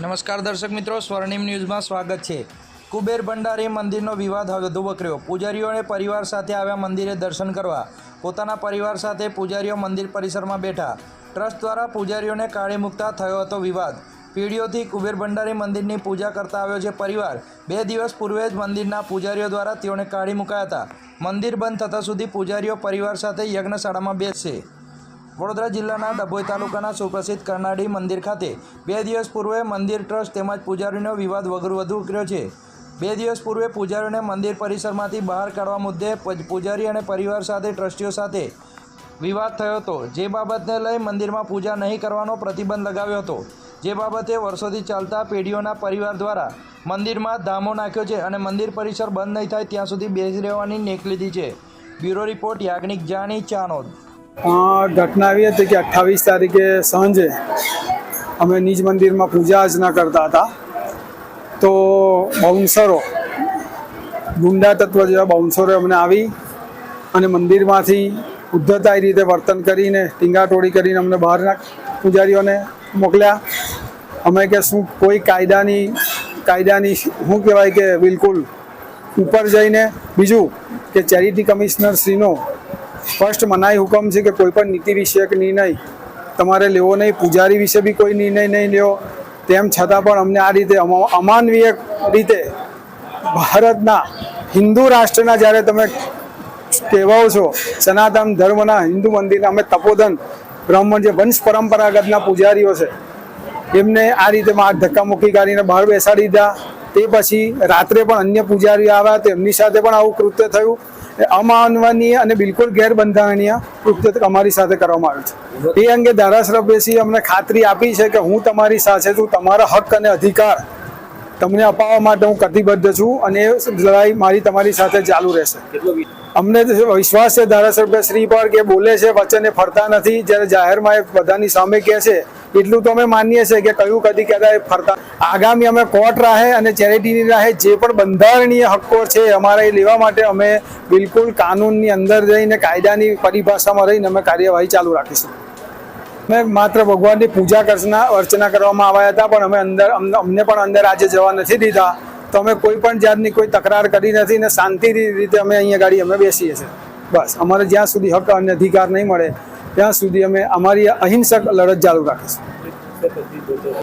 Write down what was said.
નમસ્કાર દર્શક મિત્રો, સ્વર્ણિમ ન્યૂઝમાં સ્વાગત છે. કુબેર ભંડારી મંદિરનો વિવાદ વધુ વકર્યો. પૂજારીઓને પરિવાર સાથે આવ્યા મંદિરે દર્શન કરવા. પોતાના પરિવાર સાથે પૂજારીઓ મંદિર પરિસરમાં બેઠા. ટ્રસ્ટ દ્વારા પૂજારીઓને કાઢી મૂકતા થયો હતો વિવાદ. પીઢીઓથી કુબેર ભંડારી મંદિરની પૂજા કરતા આવ્યો છે પરિવાર. બે દિવસ પૂર્વે જ મંદિરના પૂજારીઓ દ્વારા તેઓને કાઢી મુકાયા હતા. મંદિર બંધ થતાં સુધી પૂજારીઓ પરિવાર સાથે યજ્ઞશાળામાં બેસશે વડોદરા જિલ્લાના ડભોઈ તાલુકાના સુપ્રસિદ્ધ કરનાળી મંદિર ખાતે બે દિવસ પૂર્વે મંદિર ટ્રસ્ટ તેમજ પૂજારીનો વિવાદ વગર વધુ ઉકર્યો છે. બે દિવસ પૂર્વે પૂજારીઓને મંદિર પરિસરમાંથી બહાર કાઢવા મુદ્દે પૂજારી અને પરિવાર સાથે ટ્રસ્ટીઓ સાથે વિવાદ થયો હતો. જે બાબતને લઈ મંદિરમાં પૂજા નહીં કરવાનો પ્રતિબંધ લગાવ્યો હતો. જે બાબતે વર્ષોથી ચાલતા પેઢીઓના પરિવાર દ્વારા મંદિરમાં ધામો નાખ્યો છે અને મંદિર પરિસર બંધ નહીં થાય ત્યાં સુધી બેસી રહેવાની નેક લીધી છે. બ્યુરો રિપોર્ટ યાજ્ઞિક જાણી ચાણોદ અ, ઘટના એવી હતી કે અઠ્ઠાવીસ તારીખે સાંજે અમે નિજ મંદિરમાં પૂજા અર્ચના કરતા હતા. તો બાઉન્સરો, ગુંડા તત્વ જેવા બાઉન્સરો અમને આવી અને મંદિરમાંથી ઉદ્ધતાય રીતે વર્તન કરીને, ટીંગાટોળી કરીને અમને બહારના પૂજારીઓને મોકલ્યા. અમે કે શું કોઈ કાયદાની કાયદાની શું કહેવાય કે બિલકુલ ઉપર જઈને, બીજું કે ચેરિટી કમિશનર શ્રીનો સ્પષ્ટ મનાઈ હુકમ છે કે કોઈ પણ નીતિ વિષયક નિર્ણય તમારે લેવો નહીં, પૂજારી વિશે બી કોઈ નિર્ણય નહીં લેવો તેમ છતાં પણ અમને આ રીતે અમા- અમાનવીય રીતે ભારતના હિન્દુ રાષ્ટ્રના જ્યારે તમે કહેવાઓ છો, સનાતન ધર્મના હિન્દુ મંદિરના અમે તપોધન બ્રાહ્મણ જે વંશ પરંપરાગતના પૂજારીઓ છે, એમને આ રીતે ધક્કામુક્કી કરીને બહાર બેસાડી દીધા. તે પછી રાત્રે પણ અન્ય પૂજારીઓ આવ્યા તો એમની સાથે પણ આવું કૃત્ય થયું. અમાનવનીય અને બિલકુલ ગેરબંધારણીય કૃત્ય અમારી સાથે કરવામાં આવ્યું છે. એ અંગે ધારાસભ્યશ્રી અમને ખાતરી આપી છે કે હું તમારી સાથે છું તમારા હક અને અધિકાર તમને અપાવવા માટે હું કટિબદ્ધ છું અને એ લડાઈ મારી તમારી સાથે ચાલુ રહેશે. અમને વિશ્વાસ છે ધારાસભ્ય શ્રી પર કે બોલે છે વચને ફરતા નથી. જ્યારે જાહેરમાં એ બધાની સામે કહે છે એટલું તો અમે માનીએ છીએ કે કયું કદી કદા ફરતા. આગામી અમે કોર્ટ રાહે અને ચેરિટીની રાહે જે પણ બંધારણીય હક્કો છે અમારા એ લેવા માટે અમે બિલકુલ કાનૂનની અંદર જઈને કાયદાની પરિભાષામાં રહીને અમે કાર્યવાહી ચાલુ રાખીશું. અમે માત્ર ભગવાનની પૂજા અર્ચના અર્ચના કરવામાં આવ્યા હતા, પણ અમે અંદર અમને પણ અંદર આજે જવા નથી દીધા. તો અમે કોઈ પણ જાતની કોઈ તકરાર કરી નથી ને શાંતિની રીતે અમે અહીંયા ગાડી અમે બેસીએ છીએ. બસ, અમારે જ્યાં સુધી હક અને અધિકાર નહીં મળે ત્યાં સુધી અમે અમારી અહિંસક લડત ચાલુ રાખીશું.